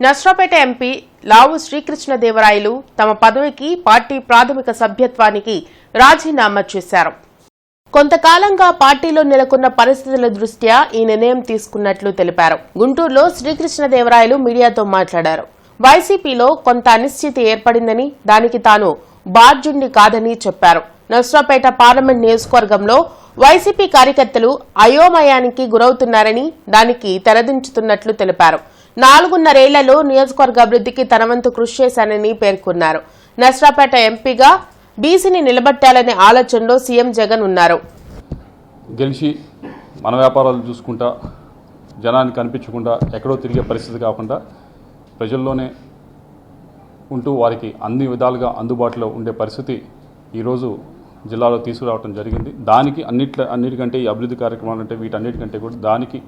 నష్ట్రాపేట MP లావు శ్రీకృష్ణదేవరాయలు తమ పదవికి party ప్రాథమిక సభ్యత్వానికి రాజీనామా చేశారు. కొంతకాలంగా పార్టీలో నెలకొన్న పరిస్థితుల దృష్ట్యా ఈ నిర్ణయం తీసుకున్నట్లు తెలిపారు. గుంటూరులో శ్రీకృష్ణదేవరాయలు మీడియాతో మాట్లాడారు. వైసీపీలో కొంత అనిశ్చితి ఏర్పడిందని దానికి తాను బాధ్యుణ్ణి కాదని చెప్పారు. నర్సరాపేట పార్లమెంట్ నియోజకవర్గంలో వైసీపీ కార్యకర్తలు అయోమయానికి గురవుతున్నారని దానికి తెరదించుతున్నట్లు తెలిపారు. నాలుగున్నరేళ్ళలో నియోజకవర్గ అభివృద్ధికి తనవంతు కృషి చేశానని పేర్కొన్నారు. నర్సరాపేట ఎంపీగా బీసీని నిలబెట్టాలనే ఆలోచనలో సీఎం జగన్ ఉన్నారు. గెలిచి మన వ్యాపారాలు చూసుకుంటా జనానికి కనిపించకుండా ఎక్కడో తిరిగే పరిస్థితి కాకుండా ప్రజల్లోనే ఉంటూ వారికి అన్ని విధాలుగా అందుబాటులో ఉండే పరిస్థితి ఈరోజు జిల్లాలో తీసుకురావడం జరిగింది. దానికి అన్నిట్ల అన్నిటికంటే ఈ అభివృద్ధి కార్యక్రమాలు అంటే వీటన్నిటికంటే కూడా దానికి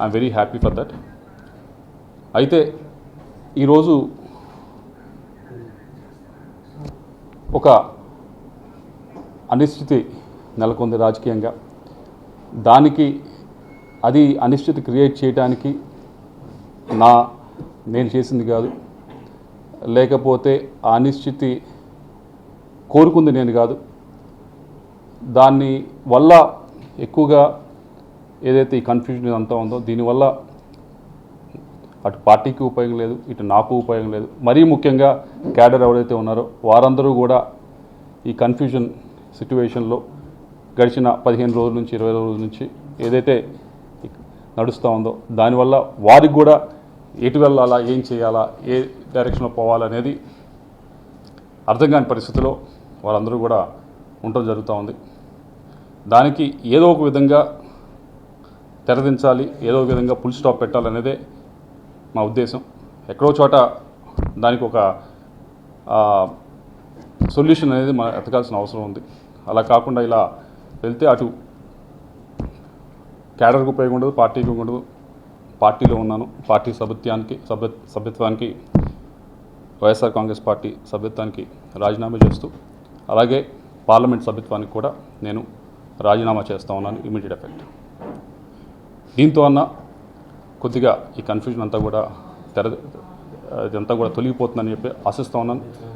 I'm very happy for that అయితే ఈరోజు ఒక అనిశ్చితి నెలకొంది రాజకీయంగా. దానికి అది అనిశ్చితి క్రియేట్ చేయడానికి నా నేను చేసింది కాదు. లేకపోతే ఆ అనిశ్చితి కోరుకుంది నేను కాదు. దాన్ని వల్ల ఎక్కువగా ఏదైతే ఈ కన్ఫ్యూజన్ అంతా ఉందో దీనివల్ల అటు పార్టీకి ఉపయోగం లేదు ఇటు నాకు ఉపయోగం లేదు. మరీ ముఖ్యంగా క్యాడర్ ఎవరైతే ఉన్నారో వారందరూ కూడా ఈ కన్ఫ్యూజన్ సిట్యువేషన్లో గడిచిన పదిహేను రోజుల నుంచి ఇరవై రోజుల నుంచి ఏదైతే నడుస్తూ ఉందో దానివల్ల వారికి కూడా ఎటు వెళ్ళాలా ఏం చేయాలా ఏ డైరెక్షన్లో పోవాలనేది అర్థం కాని పరిస్థితిలో వారందరూ కూడా ఉండటం జరుగుతూ ఉంది. దానికి ఏదో ఒక విధంగా తెరదించాలి ఏదో ఒక విధంగా ఫుల్ స్టాప్ పెట్టాలనేదే మా ఉద్దేశం. ఎక్కడో చోట దానికి ఒక సొల్యూషన్ అనేది మనం ఎతకాల్సిన అవసరం ఉంది. అలా కాకుండా ఇలా వెళ్తే అటు క్యాడర్కి ఉపయోగం ఉండదు పార్టీకి ఉండదు. పార్టీలో ఉన్నాను. పార్టీ సభ్యత్వానికి సభ్య సభ్యత్వానికి వైఎస్ఆర్ కాంగ్రెస్ పార్టీ సభ్యత్వానికి రాజీనామా చేస్తూ అలాగే పార్లమెంట్ సభ్యత్వానికి కూడా నేను రాజీనామా చేస్తా ఉన్నాను ఇమీడియట్ ఎఫెక్ట్. దీంతో అన్న కొద్దిగా ఈ కన్ఫ్యూజన్ అంతా కూడా తెర ఇదంతా కూడా తొలగిపోతుందని చెప్పి ఆశిస్తూ ఉన్నాను.